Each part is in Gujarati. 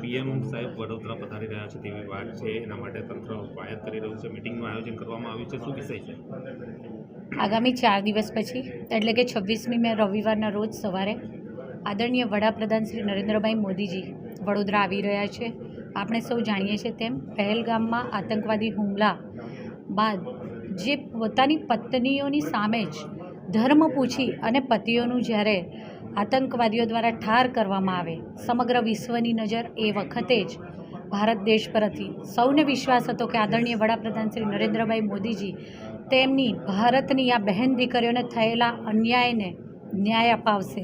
પીએમ સાહેબ વડોદરા પધારી રહ્યા છે તેવી વાત છે. એના માટે તંત્ર કવાયત કરી રહ્યું છે. મિટિંગનું આયોજન કરવામાં આવ્યું છે. શું વિષય છે? આગામી ચાર દિવસ પછી, એટલે કે છવ્વીસમી મે રવિવારના રોજ સવારે, આદરણીય વડાપ્રધાન શ્રી નરેન્દ્રભાઈ મોદીજી વડોદરા આવી રહ્યા છે. આપણે સૌ જાણીએ છીએ તેમ, પહેલગામમાં આતંકવાદી હુમલા બાદ જે પોતાની પત્નીઓની સામે જ ધર્મ પૂછી અને પતિઓનું જ્યારે આતંકવાદીઓ દ્વારા ઠાર કરવામાં આવે, સમગ્ર વિશ્વની નજર એ વખતે જ ભારત દેશ પર હતી. સૌને વિશ્વાસ હતો કે આદરણીય વડાપ્રધાન શ્રી નરેન્દ્રભાઈ મોદીજી તેમની ભારતની આ બહેન દીકરીઓને થયેલા અન્યાયને ન્યાય અપાવશે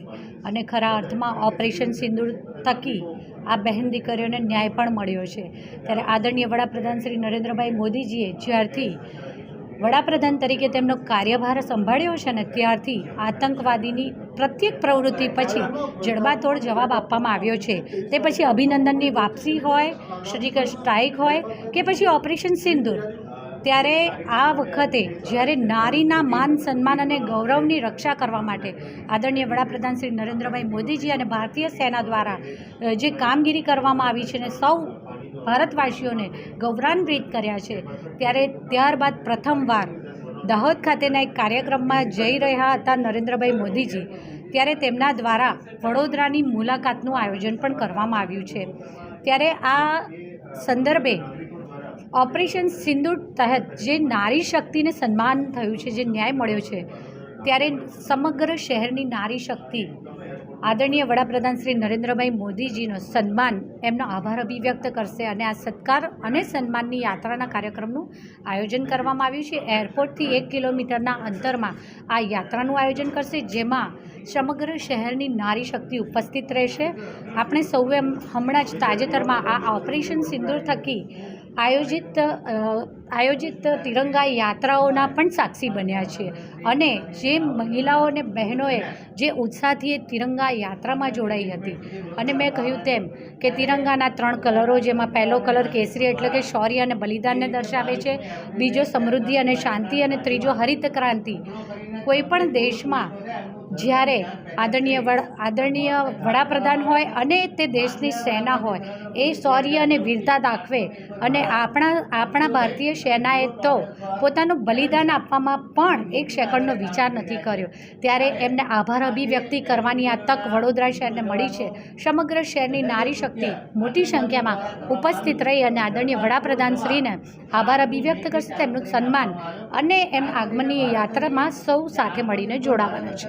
અને ખરા અર્થમાં ઓપરેશન સિંદૂર થકી આ બહેન દીકરીઓને ન્યાય પણ મળ્યો છે. ત્યારે આદરણીય વડાપ્રધાન શ્રી નરેન્દ્રભાઈ મોદીજીએ જ્યારથી વડાપ્રધાન તરીકે તેમનો કાર્યભાર સંભાળ્યો છે ને ત્યારથી આતંકવાદીની પ્રત્યેક પ્રવૃત્તિ પછી જડબાતોડ જવાબ આપવામાં આવ્યો છે. તે પછી અભિનંદનની વાપસી હોય સર્જિકલ સ્ટ્રાઇક હોય કે પછી ઓપરેશન સિંદૂર. ત્યારે આ વખતે જ્યારે નારીના માન, સન્માન અને ગૌરવની રક્ષા કરવા માટે આદરણીય વડાપ્રધાન શ્રી નરેન્દ્રભાઈ મોદીજી અને ભારતીય સેના દ્વારા જે કામગીરી કરવામાં આવી છે ને સૌ ભારતવાસીઓને ગૌરવાન્વિત કર્યા છે. ત્યારે ત્યારબાદ પ્રથમવાર દાહોદ ખાતેના એક કાર્યક્રમમાં જઈ રહ્યા હતા નરેન્દ્રભાઈ મોદીજી. ત્યારે તેમના દ્વારા વડોદરાની મુલાકાતનું આયોજન પણ કરવામાં આવ્યું છે. ત્યારે આ સંદર્ભે ઓપરેશન સિંદૂર તહત જે નારી શક્તિને સન્માન થયું છે, જે ન્યાય મળ્યો છે, ત્યારે સમગ્ર શહેરની નારી શક્તિ આદરણીય વડાપ્રધાન શ્રી નરેન્દ્રભાઈ મોદીજીનો સન્માન એમનો આભાર અભિવ્યક્ત કરશે અને આ સત્કાર અને સન્માનની યાત્રાના કાર્યક્રમનું આયોજન કરવામાં આવ્યું છે. એરપોર્ટથી એક કિલોમીટરના અંતરમાં આ યાત્રાનું આયોજન કરશે, જેમાં સમગ્ર શહેરની નારી શક્તિ ઉપસ્થિત રહેશે. આપણે સૌએ હમણાં જ તાજેતરમાં આ ઓપરેશન સિંદૂર થકી આયોજિત આયોજિત તિરંગા યાત્રાઓના પણ સાક્ષી બન્યા છે. અને જે મહિલાઓ અને બહેનોએ જે ઉત્સાહથી એ તિરંગા યાત્રામાં જોડાઈ હતી. અને મેં કહ્યું તેમ કે તિરંગાના ત્રણ કલરો, જેમાં પહેલો કલર કેસરી એટલે કે શૌર્ય અને બલિદાનને દર્શાવે છે, બીજો સમૃદ્ધિ અને શાંતિ અને ત્રીજો હરિત ક્રાંતિ કોઈપણ દેશમાં જ્યારે આદરણીય વડા, આદરણીય વડાપ્રધાન હોય અને તે દેશની સેના હોય, એ શૌર્ય અને વીરતા દાખવે અને આપણા આપણા ભારતીય સેનાએ તો પોતાનું બલિદાન આપવામાં પણ એક સેકન્ડનો વિચાર નથી કર્યો. ત્યારે એમને આભાર અભિવ્યક્તિ કરવાની આ તક વડોદરા શહેરને મળી છે. સમગ્ર શહેરની નારી શક્તિ મોટી સંખ્યામાં ઉપસ્થિત રહી અને આદરણીય વડાપ્રધાન શ્રીને આભાર અભિવ્યક્ત કરશે, તેમનું સન્માન અને એમ આગમનની યાત્રામાં સૌ સાથે મળીને જોડાવાના છે.